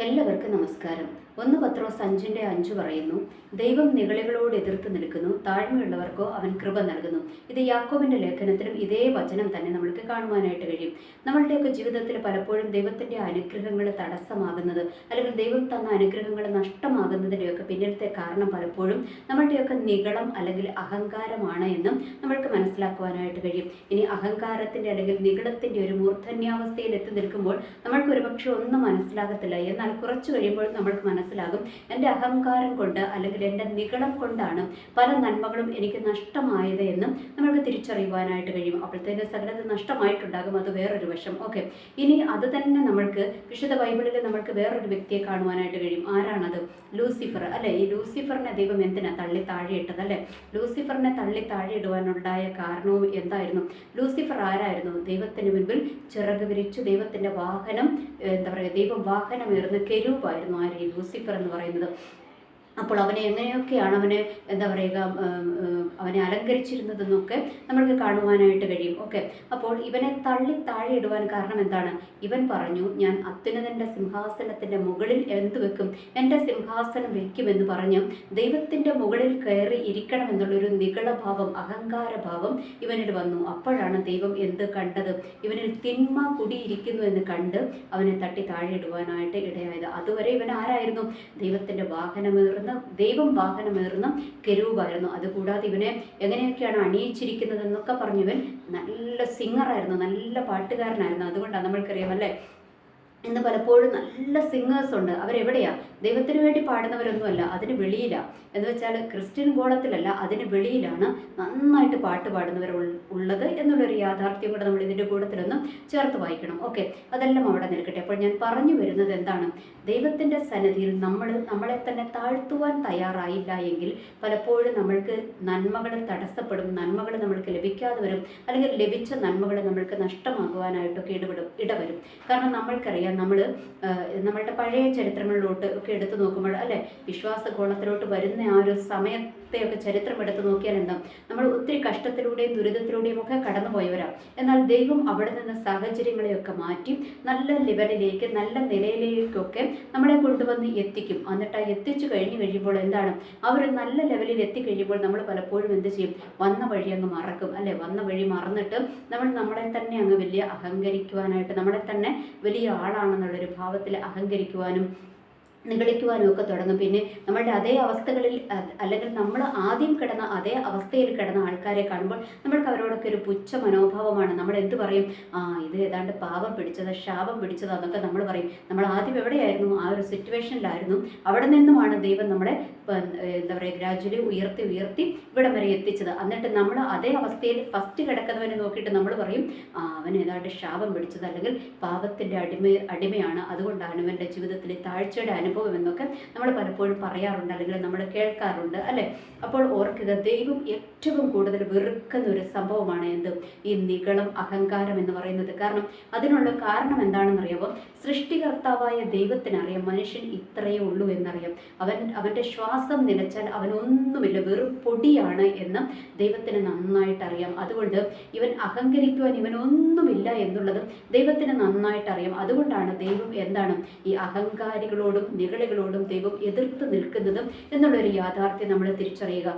എല്ലാവർക്കും നമസ്കാരം. ഒന്ന് പത്രോസ് അഞ്ചിന്റെ അഞ്ച് പറയുന്നു ദൈവം നിഗളികളോട് എതിർത്ത് നിൽക്കുന്നു താഴ്മയുള്ളവർക്കോ അവൻ കൃപ നൽകുന്നു. ഇത് യാക്കോബിന്റെ ലേഖനത്തിലും ഇതേ വചനം തന്നെ നമ്മൾക്ക് കാണുവാനായിട്ട് കഴിയും. നമ്മളുടെയൊക്കെ ജീവിതത്തിൽ പലപ്പോഴും ദൈവത്തിന്റെ അനുഗ്രഹങ്ങൾ തടസ്സമാകുന്നത് അല്ലെങ്കിൽ ദൈവം തന്ന അനുഗ്രഹങ്ങൾ നഷ്ടമാകുന്നതിന്റെയൊക്കെ പിന്നിലത്തെ കാരണം പലപ്പോഴും നമ്മളുടെയൊക്കെ നിഗളം അല്ലെങ്കിൽ അഹങ്കാരമാണ് എന്നും നമ്മൾക്ക് മനസ്സിലാക്കുവാനായിട്ട് കഴിയും. ഇനി അഹങ്കാരത്തിന്റെ അല്ലെങ്കിൽ നിഗളത്തിന്റെ ഒരു മൂർധന്യാവസ്ഥയിൽ എത്തി നിൽക്കുമ്പോൾ നമ്മൾക്ക് ഒരുപക്ഷെ ഒന്നും മനസ്സിലാകത്തില്ല. എന്നാൽ കുറച്ച് കഴിയുമ്പോൾ നമ്മൾക്ക് മനസ്സിലാകും. എന്റെ അഹങ്കാരം കൊണ്ട് അല്ലെങ്കിൽ എന്റെ നികളം കൊണ്ടാണ് പല നന്മകളും എനിക്ക് നഷ്ടമായത് എന്നും നമ്മൾക്ക് തിരിച്ചറിയുവാനായിട്ട് കഴിയും. അപ്പോഴത്തേക്ക് സകലത് നഷ്ടമായിട്ടുണ്ടാകും. അത് വേറൊരു വശം. ഓക്കെ. ഇനി അത് തന്നെ നമ്മൾക്ക് വിശുദ്ധ ബൈബിളിൽ നമ്മൾക്ക് വേറൊരു വ്യക്തിയെ കാണുവാനായിട്ട് കഴിയും. ആരാണത്? ലൂസിഫർ. അല്ലെ? ഈ ലൂസിഫറിനെ ദൈവം എന്തിനാ തള്ളി താഴെയിട്ടത്? അല്ലെ? ലൂസിഫറിനെ തള്ളി താഴെയിടുവാനുണ്ടായ കാരണവും എന്തായിരുന്നു? ലൂസിഫർ ആരായിരുന്നു? ദൈവത്തിന് മുൻപിൽ ചിറക് വിരിച്ചു ദൈവത്തിന്റെ വാഹനം എന്താ പറയുക ദൈവം വാഹനമേറുന്ന കെരൂപായിരുന്നു ആര്? ലൂസിഫർ എന്ന് പറയുന്നത്. അപ്പോൾ അവനെ എങ്ങനെയൊക്കെയാണ് അവനെ എന്താ പറയുക അവനെ അലങ്കരിച്ചിരുന്നതെന്നൊക്കെ നമ്മൾക്ക് കാണുവാനായിട്ട് കഴിയും. ഓക്കെ. അപ്പോൾ ഇവനെ തള്ളി താഴെ ഇടുവാൻ കാരണം എന്താണ്? ഇവൻ പറഞ്ഞു ഞാൻ അത്യുന്നതന്റെ സിംഹാസനത്തിന്റെ മുകളിൽ എന്ത് വെക്കും? എന്റെ സിംഹാസനം വെക്കുമെന്ന് പറഞ്ഞു ദൈവത്തിന്റെ മുകളിൽ കയറി ഇരിക്കണം എന്നുള്ളൊരു നികളഭാവം അഹങ്കാരഭാവം ഇവനിൽ വന്നു. അപ്പോഴാണ് ദൈവം എന്ത് കണ്ടത്? ഇവനിൽ തിന്മ കുടിയിരിക്കുന്നു എന്ന് കണ്ട് അവനെ തട്ടി താഴെ ഇടുവാനായിട്ട് ഇടയായത്. അതുവരെ ഇവൻ ആരായിരുന്നു? ദൈവത്തിന്റെ വാഹനമേറുന്ന ദൈവം വാഹനമേറുന്ന കെരൂപായിരുന്നു. അതുകൂടാതെ ഇവനെ എങ്ങനെയൊക്കെയാണ് അണിയിച്ചിരിക്കുന്നത് എന്നൊക്കെ പറഞ്ഞവൻ നല്ല സിംഗറായിരുന്നു നല്ല പാട്ടുകാരനായിരുന്നു. അതുകൊണ്ടാണ് നമ്മൾക്കറിയാം അല്ലേ? ഇന്ന് പലപ്പോഴും നല്ല സിംഗേഴ്സ് ഉണ്ട്. അവരെവിടെയാ? ദൈവത്തിന് വേണ്ടി പാടുന്നവരൊന്നുമല്ല അതിന് വെളിയിലാണ് എന്ന് വെച്ചാൽ ക്രിസ്ത്യൻ ഗോളത്തിലല്ല അതിന് വെളിയിലാണ് നന്നായിട്ട് പാട്ട് പാടുന്നവർ ഉള്ളത് എന്നുള്ളൊരു യാഥാർത്ഥ്യം കൂടെ നമ്മൾ ഇതിന്റെ കൂട്ടത്തിലൊന്നും ചേർത്ത് വായിക്കണം. ഓക്കെ അതെല്ലാം അവിടെ നിൽക്കട്ടെ. അപ്പോൾ ഞാൻ പറഞ്ഞു വരുന്നത് എന്താണ്? ദൈവത്തിന്റെ സന്നിധിയിൽ നമ്മൾ നമ്മളെ തന്നെ താഴ്ത്തുവാൻ തയ്യാറായില്ല എങ്കിൽ പലപ്പോഴും നമ്മൾക്ക് നന്മകൾ തടസ്സപ്പെടും നന്മകൾ നമ്മൾക്ക് ലഭിക്കാതെ വരും. അല്ലെങ്കിൽ ലഭിച്ച നന്മകൾ നമ്മൾക്ക് നഷ്ടമാകുവാനായിട്ടൊക്കെ ഇടപെടും ഇടവരും. കാരണം നമ്മൾക്കറിയാം നമ്മൾ നമ്മളുടെ പഴയ ചരിത്രങ്ങളിലോട്ട് ഒക്കെ എടുത്തു നോക്കുമ്പോൾ അല്ലെ? വിശ്വാസ കോളത്തിലോട്ട് വരുന്ന ആ ഒരു സമയത്തെയൊക്കെ ചരിത്രം എടുത്തു നോക്കിയാൽ എന്താ? നമ്മൾ ഒത്തിരി കഷ്ടത്തിലൂടെയും ദുരിതത്തിലൂടെയും ഒക്കെ കടന്നുപോയവരാണ് എന്നാൽ ദൈവം അവിടെ നിന്ന് സാഹചര്യങ്ങളെയൊക്കെ മാറ്റി നല്ല ലെവലിലേക്ക് നല്ല നിലയിലേക്കൊക്കെ നമ്മളെ കൊണ്ടുവന്ന് എത്തിക്കും. എന്നിട്ട് ആ എത്തിച്ചു കഴിഞ്ഞു കഴിയുമ്പോൾ എന്താണ്? അവർ നല്ല ലെവലിൽ എത്തിക്കഴിയുമ്പോൾ നമ്മൾ പലപ്പോഴും എന്ത് ചെയ്യും? വന്ന വഴി അങ്ങ് മറക്കും. അല്ലെ? വന്ന വഴി മറന്നിട്ട് നമ്മൾ നമ്മളെ തന്നെ അങ്ങ് വലിയ അഹങ്കരിക്കുവാനായിട്ട് നമ്മളെ തന്നെ വലിയ ആളാണെന്നുള്ളൊരു ഭാവത്തിൽ അഹങ്കരിക്കുവാനും നിഗളിക്കുവാനും ഒക്കെ തുടങ്ങും. പിന്നെ നമ്മളുടെ അതേ അവസ്ഥകളിൽ അല്ലെങ്കിൽ നമ്മൾ ആദ്യം കിടന്ന അതേ അവസ്ഥയിൽ കിടന്ന ആൾക്കാരെ കാണുമ്പോൾ നമ്മൾക്ക് അവരോടൊക്കെ ഒരു പുച്ഛ മനോഭാവമാണ് നമ്മൾ എന്ത് പറയും? ആ ഇത് ഏതാണ്ട് പാപം പിടിച്ചത് ശാപം പിടിച്ചത് എന്നൊക്കെ നമ്മൾ പറയും. നമ്മൾ ആദ്യം എവിടെയായിരുന്നു? ആ ഒരു സിറ്റുവേഷനിലായിരുന്നു. അവിടെ നിന്നുമാണ് ദൈവം നമ്മളെ എന്താ പറയുക ഗ്രാജുവലി ഉയർത്തി ഉയർത്തി ഇവിടം വരെ എത്തിച്ചത്. എന്നിട്ട് നമ്മൾ അതേ അവസ്ഥയിൽ ഫസ്റ്റ് കിടക്കുന്നവനെ നോക്കിയിട്ട് നമ്മൾ പറയും അവൻ ഏതാണ്ട് ശാപം പിടിച്ചത് അല്ലെങ്കിൽ പാപത്തിന്റെ അടിമ അടിമയാണ്. അതുകൊണ്ടാണ് അവന്റെ ജീവിതത്തിൽ താഴ്ചയുടെ അനുഭവം എന്നൊക്കെ നമ്മൾ പലപ്പോഴും പറയാറുണ്ട് അല്ലെങ്കിൽ നമ്മൾ കേൾക്കാറുണ്ട് അല്ലേ? അപ്പോൾ ഓർക്കുക ദൈവം ഏറ്റവും കൂടുതൽ വെറുക്കുന്ന ഒരു സംഭവമാണ് എന്ത്? ഈ നികളം അഹങ്കാരം എന്ന് പറയുന്നത്. കാരണം അതിനുള്ള കാരണം എന്താണെന്നറിയാമോ സൃഷ്ടികർത്താവായ ദൈവത്തിനറിയാം മനുഷ്യൻ ഇത്രയേ ഉള്ളൂ എന്നറിയാം. അവൻ അവന്റെ ശ്വാസം നിലച്ചാൽ അവനൊന്നുമില്ല വെറും പൊടിയാണ് എന്ന് ദൈവത്തിന് നന്നായിട്ട് അറിയാം അതുകൊണ്ട് ഇവൻ അഹങ്കരിക്കുവാൻ ഇവനൊന്നുമില്ല എന്നുള്ളത് ദൈവത്തിന് നന്നായിട്ട് അറിയാം അതുകൊണ്ടാണ് ദൈവം എന്താണ്? ഈ അഹങ്കാരികളോടും നിഗളികളോടും ദൈവം എതിർത്ത് നിൽക്കുന്നതും എന്നുള്ളൊരു യാഥാർത്ഥ്യം നമ്മൾ തിരിച്ചറിയുക.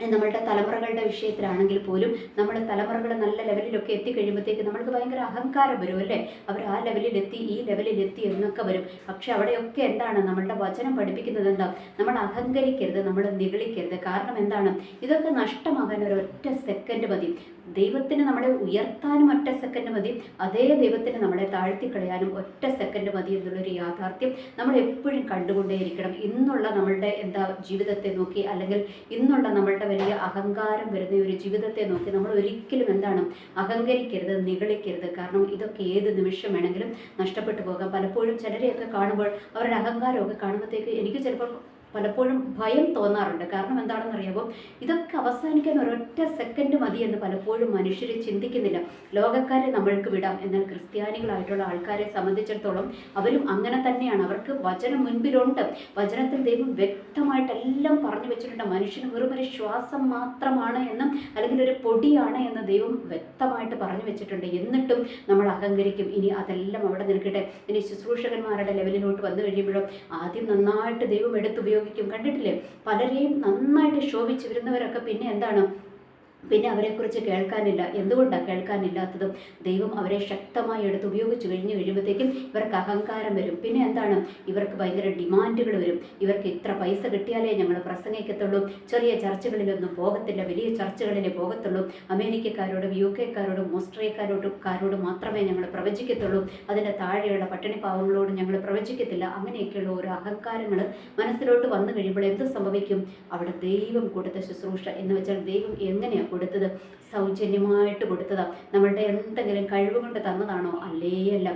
നമ്മളുടെ തലമുറകളുടെ വിഷയത്തിലാണെങ്കിൽ പോലും നമ്മുടെ തലമുറകൾ നല്ല ലെവലിലൊക്കെ എത്തിക്കഴിയുമ്പോഴത്തേക്ക് നമ്മൾക്ക് ഭയങ്കര അഹങ്കാരം വരും അല്ലേ? അവർ ആ ലെവലിലെത്തി ഈ ലെവലിലെത്തി എന്നൊക്കെ വരും. പക്ഷെ അവിടെയൊക്കെ എന്താണ് നമ്മളുടെ വചനം പഠിപ്പിക്കുന്നത് എന്താ? നമ്മൾ അഹങ്കരിക്കരുത് നമ്മൾ നിഗളിക്കരുത്. കാരണം എന്താണ്? ഇതൊക്കെ നഷ്ടമാകാൻ ഒരു ഒറ്റ സെക്കൻഡ് മതി. ദൈവത്തിന് നമ്മളെ ഉയർത്താനും ഒറ്റ സെക്കൻഡ് മതി. അതേ ദൈവത്തിന് നമ്മളെ താഴ്ത്തിക്കളയാനും ഒറ്റ സെക്കൻഡ് മതി എന്നുള്ളൊരു യാഥാർത്ഥ്യം നമ്മൾ എപ്പോഴും കണ്ടുകൊണ്ടേയിരിക്കണം. ഇന്നുള്ള നമ്മളുടെ എന്താ ജീവിതത്തെ നോക്കി അല്ലെങ്കിൽ ഇന്നുള്ള നമ്മളുടെ വലിയ അഹങ്കാരം വരുന്ന ഒരു ജീവിതത്തെ നോക്കി നമ്മൾ ഒരിക്കലും എന്താണ് അഹങ്കരിക്കരുത് നിഗളിക്കരുത്. കാരണം ഇതൊക്കെ ഏത് നിമിഷം വേണമെങ്കിലും നഷ്ടപ്പെട്ടു പോകാം. പലപ്പോഴും ചിലരെയൊക്കെ കാണുമ്പോൾ അവരുടെ അഹങ്കാരമൊക്കെ കാണുമ്പോഴത്തേക്ക് എനിക്ക് ചിലപ്പോൾ പലപ്പോഴും ഭയം തോന്നാറുണ്ട്. കാരണം എന്താണെന്ന് അറിയാമോ ഇതൊക്കെ അവസാനിക്കാൻ ഒരൊറ്റ സെക്കൻഡ് മതി എന്ന് പലപ്പോഴും മനുഷ്യർ ചിന്തിക്കുന്നില്ല. ലോകക്കാരെ നമ്മൾക്ക് വിടാം. എന്നാൽ ക്രിസ്ത്യാനികളായിട്ടുള്ള ആൾക്കാരെ സംബന്ധിച്ചിടത്തോളം അവരും അങ്ങനെ തന്നെയാണ്. അവർക്ക് വചനം മുൻപിലുണ്ട്. വചനത്തിൽ ദൈവം വ്യക്തമായിട്ടെല്ലാം പറഞ്ഞു വെച്ചിട്ടുണ്ട്. മനുഷ്യന് വെറും ഒരു ശ്വാസം മാത്രമാണ് എന്നും അല്ലെങ്കിൽ ഒരു പൊടിയാണ് എന്ന് ദൈവം വ്യക്തമായിട്ട് പറഞ്ഞു വെച്ചിട്ടുണ്ട്. എന്നിട്ടും നമ്മൾ അഹങ്കരിക്കും. ഇനി അതെല്ലാം അവിടെ നിൽക്കട്ടെ. ഇനി ശുശ്രൂഷകന്മാരുടെ ലെവലിലോട്ട് വന്നു കഴിയുമ്പോഴും ആദ്യം നന്നായിട്ട് ദൈവം എടുത്തുപയോഗിക്കും. കണ്ടിട്ടില്ലേ? പലരെയും നന്നായിട്ട് ശോഭിച്ചു വരുന്നവരൊക്കെ പിന്നെ എന്താണ്? പിന്നെ അവരെക്കുറിച്ച് കേൾക്കാനില്ല. എന്തുകൊണ്ടാണ് കേൾക്കാനില്ലാത്തതും? ദൈവം അവരെ ശക്തമായി എടുത്ത് ഉപയോഗിച്ച് കഴിഞ്ഞ് കഴിയുമ്പോഴത്തേക്കും ഇവർക്ക് അഹങ്കാരം വരും. പിന്നെ എന്താണ്? ഇവർക്ക് ഭയങ്കര ഡിമാൻഡുകൾ വരും. ഇവർക്ക് ഇത്ര പൈസ കിട്ടിയാലേ ഞങ്ങൾ പ്രസംഗിക്കത്തുള്ളൂ. ചെറിയ ചർച്ചകളിലൊന്നും പോകത്തില്ല. വലിയ ചർച്ചകളിലേ പോകത്തുള്ളൂ. അമേരിക്കക്കാരോടും യു കെക്കാരോടും ഓസ്ട്രേലിയക്കാരോടും കാരോടും മാത്രമേ ഞങ്ങൾ പ്രവചിക്കത്തുള്ളൂ. അതിന്റെ താഴെയുള്ള പട്ടിണി പാവങ്ങളോട് ഞങ്ങൾ പ്രവചിക്കത്തില്ല. അങ്ങനെയൊക്കെയുള്ള ഓരോ അഹങ്കാരങ്ങൾ മനസ്സിലോട്ട് വന്നു കഴിയുമ്പോൾ എന്ത് സംഭവിക്കും? അവിടെ ദൈവം കൊടുത്ത ശുശ്രൂഷ എന്ന് വെച്ചാൽ ദൈവം എങ്ങനെയാണ് കൊടുത്തത്? സൗജന്യമായിട്ട് കൊടുത്തതാണ് നമ്മളുടെ എന്തെങ്കിലും കഴിവ് കൊണ്ട് തന്നതാണോ? അല്ലേ അല്ല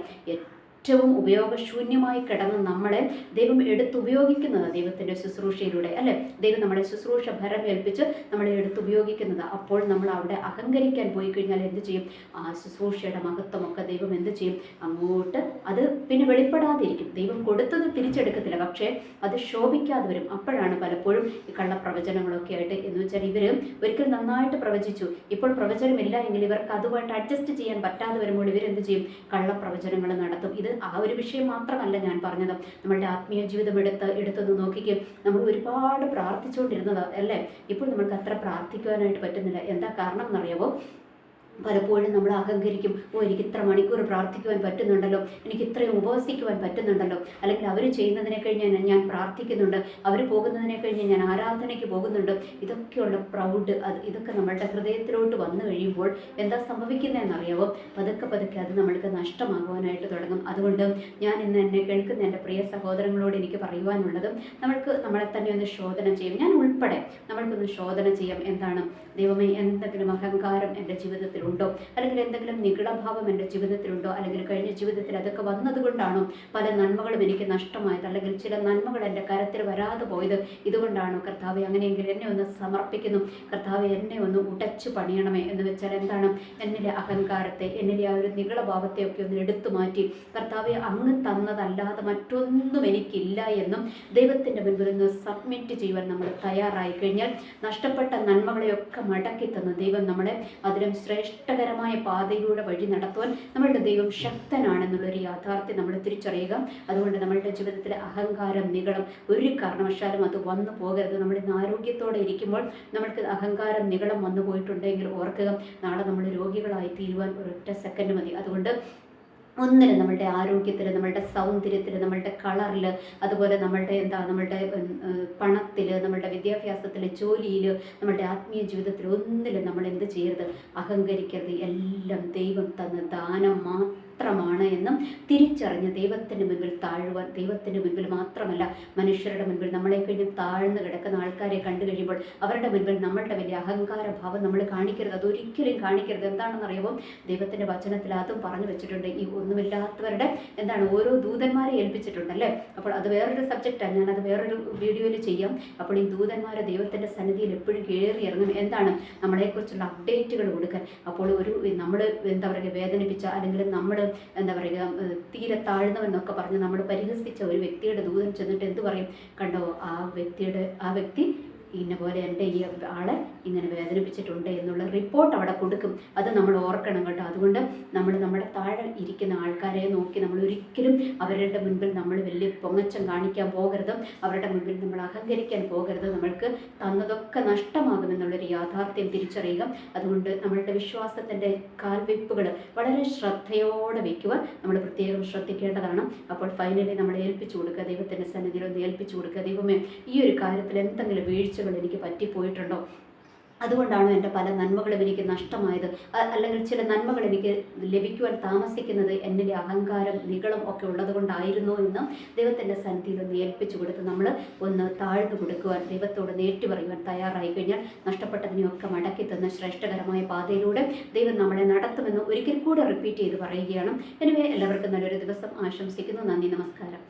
ഏറ്റവും ഉപയോഗശൂന്യമായി കിടന്ന് നമ്മളെ ദൈവം എടുത്തുപയോഗിക്കുന്നത് ദൈവത്തിന്റെ ശുശ്രൂഷയിലൂടെ അല്ലെ? ദൈവം നമ്മളെ ശുശ്രൂഷ ഭരം ഏൽപ്പിച്ച് നമ്മളെ എടുത്തുപയോഗിക്കുന്നത്. അപ്പോൾ നമ്മൾ അവിടെ അഹങ്കരിക്കാൻ പോയി കഴിഞ്ഞാൽ എന്ത് ചെയ്യും? ആ ശുശ്രൂഷയുടെ മഹത്വമൊക്കെ ദൈവം എന്ത് ചെയ്യും? അങ്ങോട്ട് അത് പിന്നെ വെളിപ്പെടാതിരിക്കും. ദൈവം കൊടുത്തത് തിരിച്ചെടുക്കത്തില്ല. പക്ഷേ അത് ശോഭിക്കാതെ വരും. അപ്പോഴാണ് പലപ്പോഴും ഈ കള്ളപ്രവചനങ്ങളൊക്കെ ആയിട്ട് എന്ന് വെച്ചാൽ ഇവർ ഒരിക്കൽ നന്നായിട്ട് പ്രവചിച്ചു. ഇപ്പോൾ പ്രവചനമില്ല എങ്കിൽ ഇവർക്ക് അതുമായിട്ട് അഡ്ജസ്റ്റ് ചെയ്യാൻ പറ്റാതെ വരുമ്പോൾ ഇവരെന്ത് ചെയ്യും? കള്ളപ്രവചനങ്ങൾ നടത്തും. ഇത് ആ ഒരു വിഷയം മാത്രമല്ല ഞാൻ പറഞ്ഞത്. നമ്മളുടെ ആത്മീയ ജീവിതം എടുത്ത് എടുത്തൊന്ന് നോക്കിക്ക് നമ്മൾ ഒരുപാട് പ്രാർത്ഥിച്ചുകൊണ്ടിരുന്നത് അല്ലേ? ഇപ്പോൾ നമ്മൾക്ക് അത്ര പ്രാർത്ഥിക്കുവാനായിട്ട് പറ്റുന്നില്ല. എന്താ കാരണം എന്നറിയാമോ പലപ്പോഴും നമ്മൾ അഹങ്കരിക്കും ഓ എനിക്ക് ഇത്ര മണിക്കൂർ പ്രാർത്ഥിക്കുവാൻ പറ്റുന്നുണ്ടല്ലോ എനിക്ക് ഇത്രയും ഉപവസിക്കുവാൻ പറ്റുന്നുണ്ടല്ലോ. അല്ലെങ്കിൽ അവർ ചെയ്യുന്നതിനെ കഴിഞ്ഞ് ഞാൻ പ്രാർത്ഥിക്കുന്നുണ്ട് അവർ പോകുന്നതിനെ കഴിഞ്ഞ് ഞാൻ ആരാധനയ്ക്ക് പോകുന്നുണ്ട്. ഇതൊക്കെയുള്ള പ്രൗഡ് അത് ഇതൊക്കെ നമ്മളുടെ ഹൃദയത്തിലോട്ട് വന്നു കഴിയുമ്പോൾ എന്താ സംഭവിക്കുന്നതെന്നറിയാവോ? പതുക്കെ പതുക്കെ അത് നമ്മൾക്ക് നഷ്ടമാകുവാനായിട്ട് തുടങ്ങും. അതുകൊണ്ട് ഞാൻ ഇന്ന് എന്നെ കേൾക്കുന്ന എന്റെ പ്രിയ സഹോദരങ്ങളോട് എനിക്ക് പറയുവാനുള്ളത് നമ്മൾക്ക് നമ്മളെ തന്നെ ഒന്ന് ശോധന ചെയ്യും. ഞാൻ ഉൾപ്പെടെ നമ്മൾക്കൊന്ന് ശോധന ചെയ്യാം. എന്താണ്? ദൈവമേ എന്തെങ്കിലും അഹങ്കാരം എന്റെ ജീവിതത്തിൽ ഉണ്ടോ അല്ലെങ്കിൽ എന്തെങ്കിലും നിഗളഭാവം എന്റെ ജീവിതത്തിലുണ്ടോ? അല്ലെങ്കിൽ കഴിഞ്ഞ ജീവിതത്തിൽ അതൊക്കെ വന്നതുകൊണ്ടാണോ പല നന്മകളും എനിക്ക് നഷ്ടമായത്? അല്ലെങ്കിൽ ചില നന്മകൾ എന്റെ കരത്തിൽ വരാതെ പോയത് ഇതുകൊണ്ടാണോ? കർത്താവ് അങ്ങനെയെങ്കിൽ എന്നെ ഒന്ന് സമർപ്പിക്കുന്നു. കർത്താവ് എന്നെ ഒന്ന് ഉടച്ചു പണിയണമേ എന്ന് വെച്ചാൽ എന്താണ്? എന്നിലെ അഹങ്കാരത്തെ എന്നിലെ ആ ഒരു നിഗളഭാവത്തെയൊക്കെ ഒന്ന് എടുത്തു മാറ്റി. കർത്താവ് അങ്ങ് തന്നതല്ലാതെ മറ്റൊന്നും എനിക്കില്ല എന്നും ദൈവത്തിന്റെ മുൻപിൽ ഒന്ന് സബ്മിറ്റ് ചെയ്യുവാൻ നമ്മൾ തയ്യാറായി കഴിഞ്ഞാൽ നഷ്ടപ്പെട്ട നന്മകളെയൊക്കെ മടക്കി തന്ന ദൈവം നമ്മളെ. അതിലും ശ്രേഷ്ഠ ശ്രേഷ്ഠകരമായ പാതയിലൂടെ വഴി നടത്തുവാൻ നമ്മളുടെ ദൈവം ശക്തനാണെന്നുള്ളൊരു യാഥാർത്ഥ്യം നമ്മൾ തിരിച്ചറിയുക. അതുകൊണ്ട് നമ്മളുടെ ജീവിതത്തിലെ അഹങ്കാരം നികളം. ഒരു കാരണവശാലും അത് വന്നു പോകരുത്. ഇന്ന് ആരോഗ്യത്തോടെ ഇരിക്കുമ്പോൾ നമ്മൾക്ക് അഹങ്കാരം നികളം വന്നു പോയിട്ടുണ്ടെങ്കിൽ ഓർക്കുക നാളെ നമ്മൾ രോഗികളായി തീരുവാൻ ഒരൊറ്റ സെക്കൻഡ് മതി. അതുകൊണ്ട് ഒന്നിനും നമ്മളുടെ ആരോഗ്യത്തിൽ നമ്മളുടെ സൗന്ദര്യത്തിൽ നമ്മളുടെ കളറിൽ അതുപോലെ നമ്മളുടെ എന്താ നമ്മളുടെ പണത്തിൽ നമ്മളുടെ വിദ്യാഭ്യാസത്തിൽ ജോലിയിൽ നമ്മളുടെ ആത്മീയ ജീവിതത്തിൽ ഒന്നിലും നമ്മൾ എന്ത് ചെയ്യരുത്? അഹങ്കരിക്കരുത്. എല്ലാം ദൈവം തന്ന ദാനം മാത്രം മാത്രമാണ് എന്നും തിരിച്ചറിഞ്ഞ് ദൈവത്തിന് മുൻപിൽ താഴുവാൻ ദൈവത്തിന് മുൻപിൽ മാത്രമല്ല മനുഷ്യരുടെ മുൻപിൽ നമ്മളെ കഴിഞ്ഞ് താഴ്ന്നു കിടക്കുന്ന ആൾക്കാരെ കണ്ടു കഴിയുമ്പോൾ അവരുടെ മുൻപിൽ നമ്മളുടെ വലിയ അഹങ്കാര ഭാവം നമ്മൾ കാണിക്കരുത്. അതൊരിക്കലും കാണിക്കരുത്. എന്താണെന്ന് അറിയുമ്പോൾ ദൈവത്തിന്റെ വചനത്തിൽ അതും പറഞ്ഞു വെച്ചിട്ടുണ്ട്. ഈ ഒന്നുമില്ലാത്തവരുടെ എന്താണ് ഓരോ ദൂതന്മാരെ ഏൽപ്പിച്ചിട്ടുണ്ട് അല്ലേ? അപ്പോൾ അത് വേറൊരു സബ്ജക്റ്റാണ് ഞാനത് വേറൊരു വീഡിയോയിൽ ചെയ്യാം. അപ്പോൾ ഈ ദൂതന്മാരെ ദൈവത്തിന്റെ സന്നിധിയിൽ എപ്പോഴും കയറി ഇറങ്ങും. എന്താണ്? നമ്മളെക്കുറിച്ചുള്ള അപ്ഡേറ്റുകൾ കൊടുക്കാൻ. അപ്പോൾ ഒരു നമ്മൾ എന്താ പറയുക വേദനിപ്പിച്ച അല്ലെങ്കിൽ നമ്മൾ എന്താ പറയുക തീരെ താഴ്ന്നവെന്നൊക്കെ പറഞ്ഞ് നമ്മൾ പരിഹസിച്ച ഒരു വ്യക്തിയുടെ ദൂതൻ ചെന്നിട്ട് എന്ത് പറയും? കണ്ടോ ആ വ്യക്തിയുടെ ആ വ്യക്തി ഇന്ന പോലെ എന്റെ ഈ ആളെ ഇങ്ങനെ വേദനിപ്പിച്ചിട്ടുണ്ട് എന്നുള്ള റിപ്പോർട്ട് അവിടെ കൊടുക്കും. അത് നമ്മൾ ഓർക്കണം കേട്ടോ. അതുകൊണ്ട് നമ്മൾ നമ്മുടെ താഴെ ഇരിക്കുന്ന ആൾക്കാരെ നോക്കി നമ്മൾ ഒരിക്കലും അവരുടെ മുൻപിൽ നമ്മൾ വലിയ പൊങ്ങച്ചം കാണിക്കാൻ പോകരുത്. അവരുടെ മുൻപിൽ നമ്മൾ അഹങ്കരിക്കാൻ പോകരുത്. നമ്മൾക്ക് തന്നതൊക്കെ നഷ്ടമാകുമെന്നുള്ളൊരു യാഥാർത്ഥ്യം തിരിച്ചറിയുക. അതുകൊണ്ട് നമ്മളുടെ വിശ്വാസത്തിന്റെ കാൽവെപ്പുകൾ വളരെ ശ്രദ്ധയോടെ വയ്ക്കുക നമ്മൾ പ്രത്യേകം ശ്രദ്ധിക്കേണ്ടതാണ്. അപ്പോൾ ഫൈനലി നമ്മൾ ഏൽപ്പിച്ചു കൊടുക്കുക. ദൈവത്തിന്റെ സന്നിധിയിൽ ഒന്ന് ഏൽപ്പിച്ചു കൊടുക്കുക. ദൈവമേ ഈ ഒരു കാര്യത്തിൽ എന്തെങ്കിലും വീഴ്ചകൾ എനിക്ക് പറ്റിപ്പോയിട്ടുണ്ടോ? അതുകൊണ്ടാണ് എന്റെ പല നന്മകളും എനിക്ക് നഷ്ടമായത്. അല്ലെങ്കിൽ ചില നന്മകൾ എനിക്ക് ലഭിക്കുവാൻ താമസിക്കുന്നത് എന്നിലെ അഹങ്കാരം നികളും ഒക്കെ ഉള്ളത് കൊണ്ടായിരുന്നു എന്ന് ദൈവത്തിന്റെ സന്നിധിയിൽ ഒന്ന് ഏൽപ്പിച്ചു കൊടുത്ത് നമ്മൾ ഒന്ന് താഴ്ന്നു കൊടുക്കുവാൻ ദൈവത്തോട് നേറ്റു പറയുവാൻ തയ്യാറായി കഴിഞ്ഞാൽ നഷ്ടപ്പെട്ടതിനെയൊക്കെ മടക്കി തന്ന ശ്രേഷ്ഠകരമായ പാതയിലൂടെ ദൈവം നമ്മളെ നടത്തുമെന്ന് ഒരിക്കൽ കൂടെ റിപ്പീറ്റ് ചെയ്ത് പറയുകയാണ്. എനിവേ എല്ലാവർക്കും നല്ലൊരു ദിവസം ആശംസിക്കുന്നു. നന്ദി നമസ്കാരം.